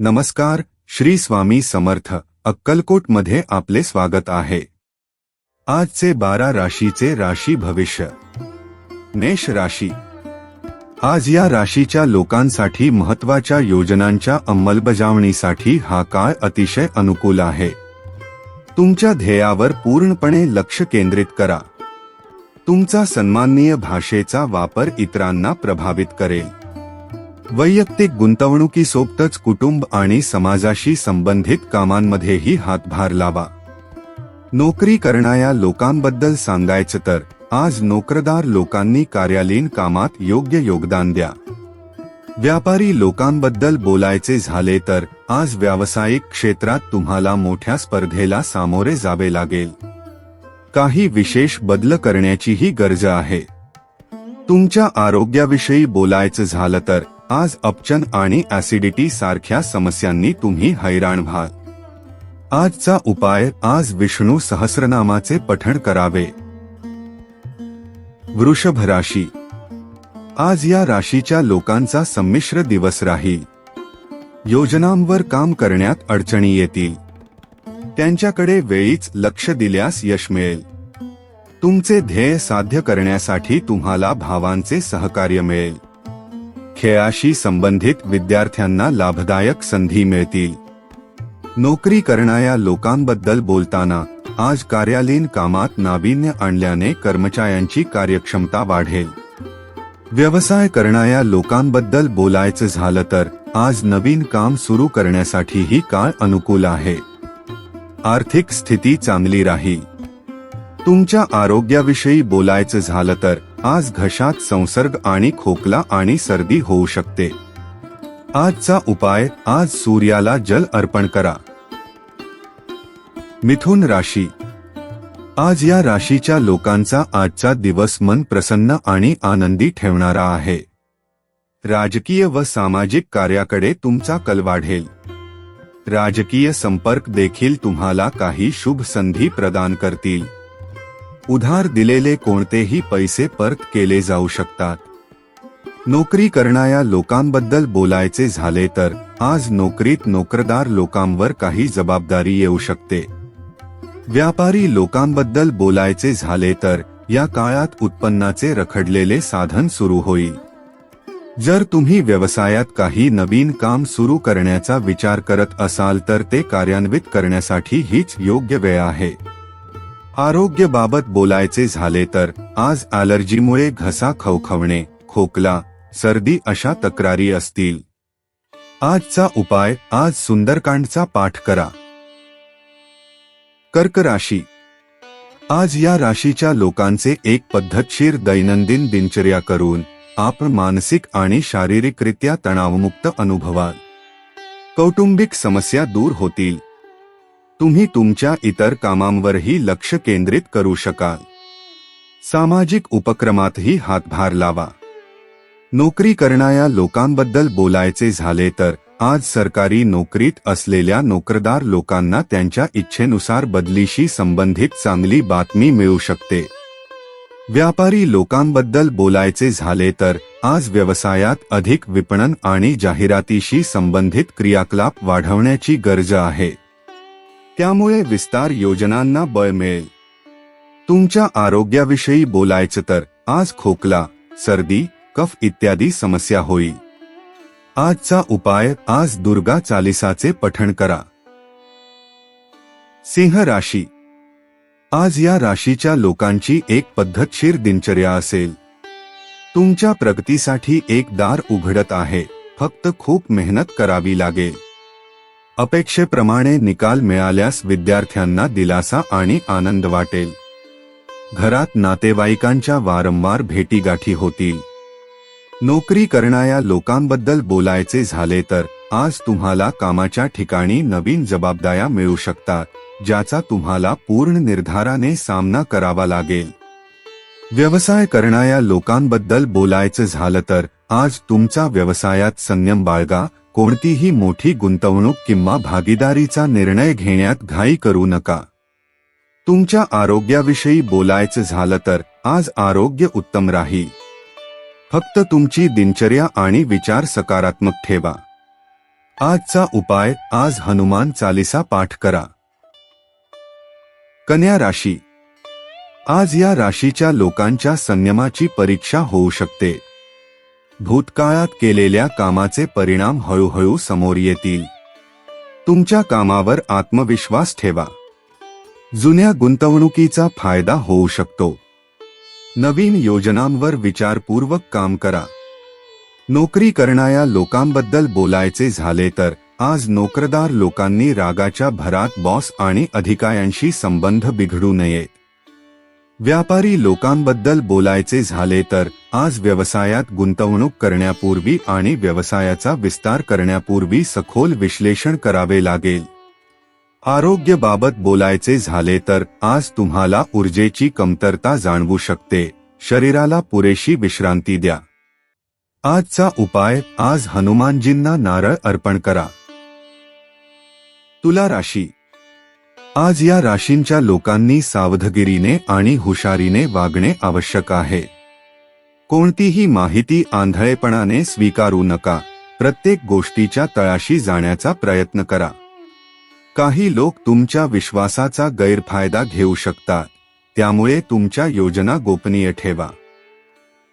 नमस्कार श्री स्वामी समर्थ अक्कलकोटमध्ये आपले स्वागत आहे. आजचे बारा राशीचे राशी भविष्य. मेष राशी. आज या राशीच्या लोकांसाठी महत्त्वाच्या योजनांच्या अंमलबजावणीसाठी हा काळ अतिशय अनुकूल आहे. तुमच्या ध्येयावर पूर्णपणे लक्ष केंद्रित करा. तुमचा सन्माननीय भाषेचा वापर इतरांना प्रभावित करेल. वैयक्तिक गुंतवणुकीसोबतच कुटुंब आणि समाजाशी संबंधित कामांमध्येही हातभार लावा. नोकरी करणाऱ्या लोकांबद्दल सांगायचं तर आज नोकरदार लोकांनी कार्यालयीन कामात योग्य योगदान द्या. व्यापारी लोकांबद्दल बोलायचे झाले तर आज व्यावसायिक क्षेत्रात तुम्हाला मोठ्या स्पर्धेला सामोरे जावे लागेल. काही विशेष बदल करण्याचीही गरज आहे. तुमच्या आरोग्याविषयी बोलायचं झालं तर आज अपचन आणि ऍसिडिटी सारख्या समस्यांनी तुम्ही हैराण व्हाल. आजचा उपाय आज विष्णू सहस्रनामाचे पठण करावे. वृषभ राशी. आज या राशीच्या लोकांचा संमिश्र दिवस राहील. योजनांवर काम करण्यात अडचणी येतील. त्यांच्याकडे वेळीच लक्ष दिल्यास यश मिळेल. तुमचे ध्येय साध्य करण्यासाठी तुम्हाला भावांचे सहकार्य मिळेल. खेळाशी संबंधित विद्यार्थ्यांना लाभदायक संधी मिळतील. नोकरी करणाऱ्या लोकांबद्दल बोलताना आज कार्यालयीन कामात नाविन्य आणल्याने कर्मचाऱ्यांची कार्यक्षमता वाढेल. व्यवसाय करणाऱ्या लोकांबद्दल बोलायचं झालं तर आज नवीन काम सुरू करण्यासाठीही काळ अनुकूल आहे. आर्थिक स्थिती चांगली राहील. तुमच्या आरोग्याविषयी बोलायचं झालं तर आज घशात संसर्ग आणि खोकला आणि सर्दी होऊ शकते. आजचा उपाय आज सूर्याला जल अर्पण करा. मिथुन राशी. आज या राशीच्या लोकांचा आजचा दिवस मन प्रसन्न आणि आनंदी ठेवणारा आहे. राजकीय व सामाजिक कार्याकडे तुमचा कल वाढेल. राजकीय संपर्क देखील तुम्हाला काही शुभ संधी प्रदान करतील. उधार दिलेले कोणतेही पैसे परत केले जाऊ शकतात. नोकरी करणाऱ्या लोकांबद्दल बोलायचे झाले तर आज नोकरीत नोकरदार लोकांवर काही जबाबदारी येऊ शकते. व्यापारी लोकांबद्दल बोलायचे झाले तर या काळात उत्पन्नाचे रखडलेले साधन सुरू होईल. जर तुम्ही व्यवसायात काही नवीन काम सुरू करण्याचा विचार करत असाल तर ते कार्यान्वित करण्यासाठी हीच योग्य वेळ आहे. आरोग्यबाबत बोलायचे झाले तर आज ॲलर्जीमुळे घसा खवखवणे खोकला सर्दी अशा तक्रारी असतील. आजचा उपाय आज सुंदरकांडचा पाठ करा. कर्क राशी. आज या राशीच्या लोकांचे एक पद्धतशीर दैनंदिन दिनचर्या करून आपण मानसिक आणि शारीरिकरित्या तणावमुक्त अनुभवाल. कौटुंबिक समस्या दूर होतील. तुम्ही तुमच्या इतर कामांवरही लक्ष केंद्रित करू शकाल. सामाजिक उपक्रमातही हातभार लावा. नोकरी करणाऱ्या लोकांबद्दल बोलायचे झाले तर आज सरकारी नोकरीत असलेल्या नोकरदार लोकांना त्यांच्या इच्छेनुसार बदलीशी संबंधित चांगली बातमी मिळू शकते. व्यापारी लोकांबद्दल बोलायचे झाले तर आज व्यवसायात अधिक विपणन आणि जाहिरातीशी संबंधित क्रियाकलाप वाढवण्याची गरज आहे. त्यामुळे विस्तार योजनांना बळ मिळेल. तुमच्या आरोग्याविषयी बोलायचं तर आज खोकला सर्दी कफ इत्यादी समस्या होईल. आजचा उपाय आज दुर्गा चालिसाचे पठण करा. सिंह राशी. आज या राशीच्या लोकांची एक पद्धतशीर दिनचर्या असेल. तुमच्या प्रगतीसाठी एक दार उघडत आहे फक्त खूप मेहनत करावी लागेल. अपेक्षेप्रमाणे निकाल मिळाल्यास विद्यार्थ्यांना दिलासा आणि आनंद वाटेल. घरात नातेवाईकांच्या वारंवार भेटीगाठी होतील. नोकरी करणाऱ्या लोकांबद्दल बोलायचे झाले तर आज तुम्हाला कामाच्या ठिकाणी नवीन जबाबदाऱ्या मिळू शकतात ज्याचा तुम्हाला पूर्ण निर्धाराने सामना करावा लागेल. व्यवसाय करणाऱ्या लोकांबद्दल बोलायचं झालं तर आज तुमचा व्यवसायात संयम बाळगा कोणतीही मोठी गुंतवणूक किंवा भागीदारीचा निर्णय घेण्यात घाई करू नका. तुमच्या आरोग्याविषयी बोलायचं झालं तर आज आरोग्य उत्तम राहील. फक्त तुमची दिनचर्या आणि विचार सकारात्मक ठेवा. आजचा उपाय आज हनुमान चालिसा पाठ करा. कन्या राशी. आज या राशीच्या लोकांच्या संयमाची परीक्षा होऊ शकते. भूतकाळात केलेल्या कामाचे परिणाम हळूहळू समोर येतील. तुमच्या कामावर आत्मविश्वास ठेवा. जुन्या गुंतवणुकीचा फायदा होऊ शकतो. नवीन योजनांवर विचारपूर्वक काम करा. नोकरी करणाऱ्या लोकांबद्दल बोलायचे झाले तर आज नोकरदार लोकांनी रागाच्या भरात बॉस आणि अधिकाऱ्यांशी संबंध बिघडू नयेत. व्यापारी लोकांबद्दल बोलायचे झाले तर आज व्यवसायात गुंतवणूक करण्यापूर्वी आणि व्यवसायाचा विस्तार करण्यापूर्वी सखोल विश्लेषण करावे लागेल. आरोग्यबाबत बोलायचे झाले तर आज तुम्हाला ऊर्जेची कमतरता जाणवू शकते. शरीराला पुरेशी विश्रांती द्या. आजचा उपाय आज हनुमानजींना नारळ अर्पण करा. तुला राशी आज या राशींच्या लोकांनी सावधगिरीने आणि हुशारीने वागणे आवश्यक आहे. कोणतीही माहिती आंधळेपणाने स्वीकारू नका. प्रत्येक गोष्टीच्या तळाशी जाण्याचा प्रयत्न करा. काही लोक तुमच्या विश्वासाचा गैरफायदा घेऊ शकतात. त्यामुळे तुमच्या योजना गोपनीय ठेवा.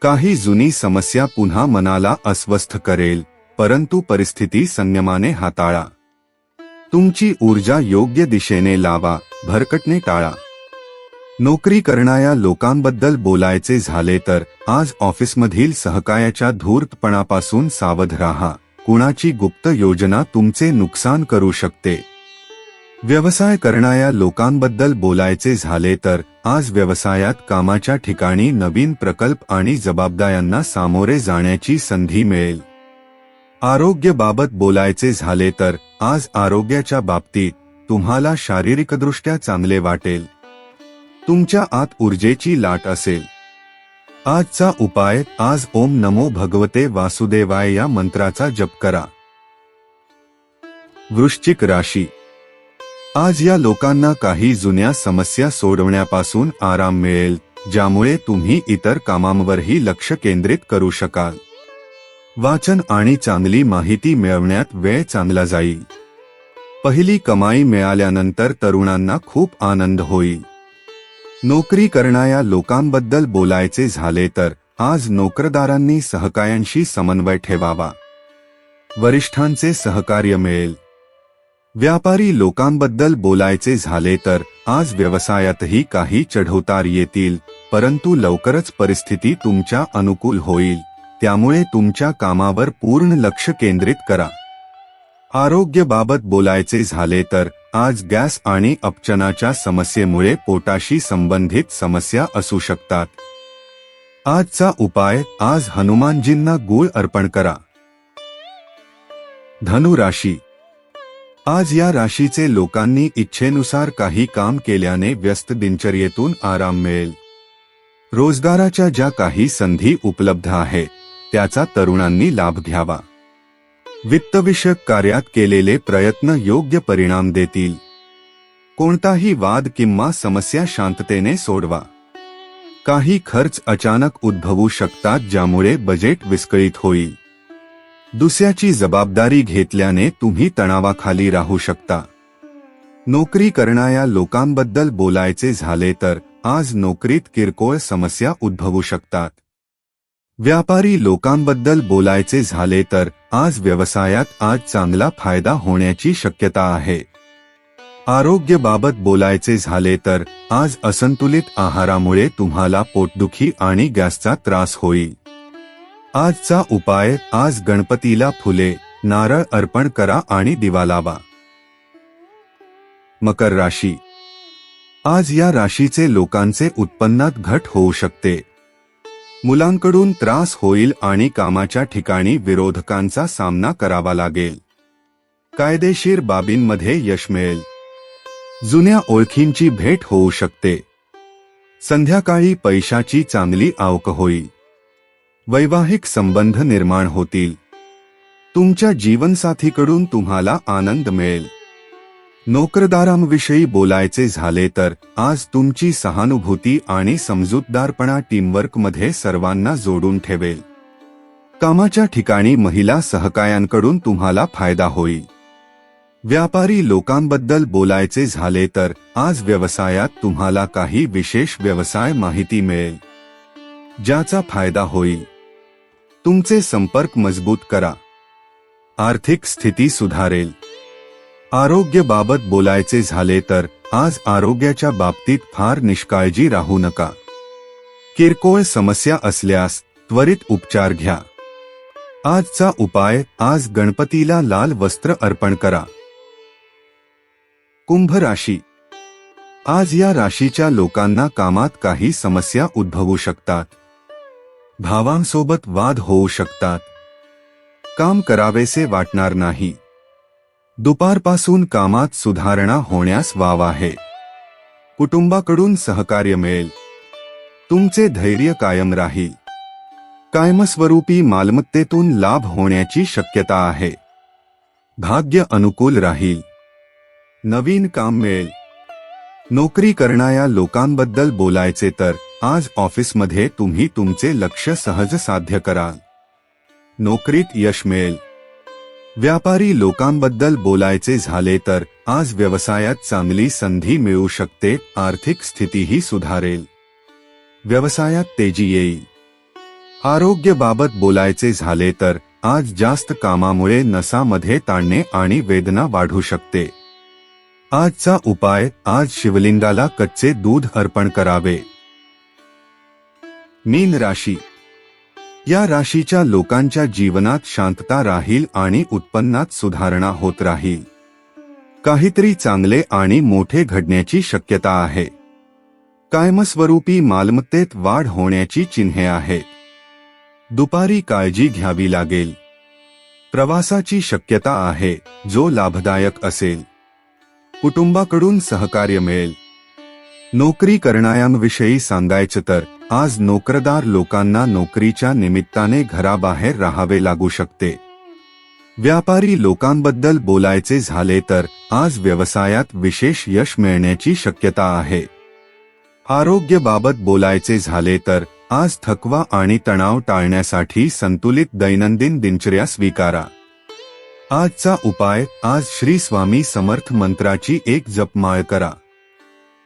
काही जुनी समस्या पुन्हा मनाला अस्वस्थ करेल परंतु परिस्थिती संयमाने हाताळा. तुमची ऊर्जा योग्य दिशेने लावा भरकटणे टाळा. नोकरी करणाऱ्या लोकांबद्दल बोलायचे झाले तर आज ऑफिसमधील सहकार्याच्या धूर्तपणापासून सावध राहा. कुणाची गुप्त योजना तुमचे नुकसान करू शकते. व्यवसाय करणाऱ्या लोकांबद्दल बोलायचे झाले तर आज व्यवसायात कामाच्या ठिकाणी नवीन प्रकल्प आणि जबाबदाऱ्यांना सामोरे जाण्याची संधी मिळेल. आरोग्यबाबत बोलायचे झाले तर आज आरोग्याच्या बाबतीत तुम्हाला शारीरिकदृष्ट्या चांगले वाटेल. तुमच्या आत ऊर्जेची लाट असेल. आजचा उपाय आज ओम नमो भगवते वासुदेवाय या मंत्राचा जप करा. वृश्चिक राशी. आज या लोकांना काही जुन्या समस्या सोडवण्यापासून आराम मिळेल ज्यामुळे तुम्ही इतर कामांवरही लक्ष केंद्रित करू शकाल. वाचन आणि चांगली माहिती मिळवण्यात वेळ चांगला जाईल. पहिली कमाई मिळाल्यानंतर तरुणांना खूप आनंद होईल. नोकरी करणाऱ्या लोकांबद्दल बोलायचे झाले तर आज नोकरदारांनी सहकायांशी समन्वय ठेवावा. वरिष्ठांचे सहकार्य मिळेल. व्यापारी लोकांबद्दल बोलायचे झाले तर आज व्यवसायातही काही चढउतार येतील परंतु लवकरच परिस्थिती तुमच्या अनुकूल होईल. त्यामुळे तुमच्या कामावर पूर्ण लक्ष केंद्रित करा. आरोग्यबाबत बोलायचे झाले तर आज गॅस आणि अपचनाच्या समस्येमुळे पोटाशी संबंधित समस्या असू शकतात. आजचा उपाय आज हनुमानजींना गूळ अर्पण करा. धनु राशी. आज या राशीचे लोकांनी इच्छेनुसार काही काम केल्याने व्यस्त दिनचर्येतून आराम मिळेल. रोजगाराच्या ज्या काही संधी उपलब्ध आहेत त्याचा तरुणांनी लाभ घ्यावा. वित्तविषयक कार्यात केलेले प्रयत्न योग्य परिणाम देतील. कोणताही वाद किंवा समस्या शांततेने सोडवा. काही खर्च अचानक उद्भवू शकतात ज्यामुळे बजेट विस्कळीत होईल. दुसऱ्याची जबाबदारी घेतल्याने तुम्ही तणावाखाली राहू शकता. नोकरी करणाऱ्या लोकांबद्दल बोलायचे झाले तर आज नोकरीत किरकोळ समस्या उद्भवू शकतात. व्यापारी लोकांबद्दल बोलायचे झाले तर आज व्यवसायात आज चांगला फायदा होण्याची शक्यता आहे. आरोग्यबाबत बोलायचे झाले तर आज असंतुलित आहारामुळे तुम्हाला पोटदुखी आणि गॅसचा त्रास होईल. आजचा उपाय आज गणपतीला फुले नारळ अर्पण करा आणि दिवा लावा. मकर राशी. आज या राशीचे लोकांचे उत्पन्नात घट होऊ शकते. मुलांकडून त्रास होईल आणि कामाच्या ठिकाणी विरोधकांचा सामना करावा लागेल. कायदेशीर बाबींमध्ये यश मिळेल. जुन्या ओळखींची भेट होऊ शकते. संध्याकाळी पैशाची चांगली आवक होईल. वैवाहिक संबंध निर्माण होतील. तुमच्या जीवनसाथीकडून तुम्हाला आनंद मिळेल. नोकरदारांविषयी बोलायचे झाले तर आज तुमची सहानुभूती आणि समजूतदारपणा टीमवर्कमध्ये सर्वांना जोडून ठेवेल. कामाच्या ठिकाणी महिला सहकायांकडून तुम्हाला फायदा होईल. व्यापारी लोकांबद्दल बोलायचे झाले तर आज व्यवसायात तुम्हाला काही विशेष व्यवसाय माहिती मिळेल. ज्याचा फायदा होईल. तुमचे संपर्क मजबूत करा. आर्थिक स्थिती सुधारेल. आरोग्यबाबत बोलायचे झाले तर आज आरोग्याच्या बाबतीत फार निष्काळजी राहू नका. किरकोळ समस्या असल्यास त्वरित उपचार घ्या. आजचा उपाय आज गणपतीला लाल वस्त्र अर्पण करा. कुंभ राशी. आज या राशीच्या लोकांना कामात काही समस्या उद्भवू शकतात. भावांसोबत वाद होऊ शकतात. काम करावेसे वाटणार नाही. दुपारपासून कामात सुधारणा होण्यास वाव आहे. कुटुंबाकडून सहकार्य मिळेल. तुमचे धैर्य कायम राहील. कायमस्वरूपी मालमत्तेतून लाभ होण्याची शक्यता आहे. भाग्य अनुकूल राहील. नवीन काम मिळेल. नोकरी करणाऱ्या लोकांबद्दल बोलायचे तर आज ऑफिसमध्ये तुम्ही तुमचे लक्ष सहज साध्य कराल. नोकरीत यश मिळेल. व्यापारी लोकांबद्दल बोलायचे झाले तर आज व्यवसायात चांगली संधी मिळू शकते आर्थिक स्थितीही सुधारेल. व्यवसायात तेजी येईल. आरोग्याबाबत बोलायचे झाले तर आज जास्त कामामुळे नसामध्ये ताणणे आणि वेदना वाढू शकते. आजचा उपाय आज शिवलिंगाला कच्चे दूध अर्पण करावे. मीन राशी या राशीच्या लोकांच्या जीवनात शांतता राहील आणि उत्पन्नात सुधारणा होत राहील. काहीतरी चांगले आणि मोठे घडण्याची शक्यता आहे. कायमस्वरूपी मालमत्तेत वाढ होण्याची चिन्हे आहेत. दुपारी काळजी घ्यावी लागेल. प्रवासाची शक्यता आहे जो लाभदायक असेल. कुटुंबाकडून सहकार्य मिळेल. नोकरी करणाऱ्यांविषयी सांगायचं तर आज नोकरदार लोकांना नोकरीच्या निमित्ताने घराबाहेर राहावे लागू शकते. व्यापारी लोकांबद्दल बोलायचे झाले तर आज व्यवसायात विशेष यश मिळण्याची शक्यता आहे. आरोग्यबाबत बोलायचे झाले तर आज थकवा आणि तणाव टाळण्यासाठी संतुलित दैनंदिन दिनचर्या स्वीकारा. आजचा उपाय आज श्री स्वामी समर्थ मंत्राची एक जपमाळ करा.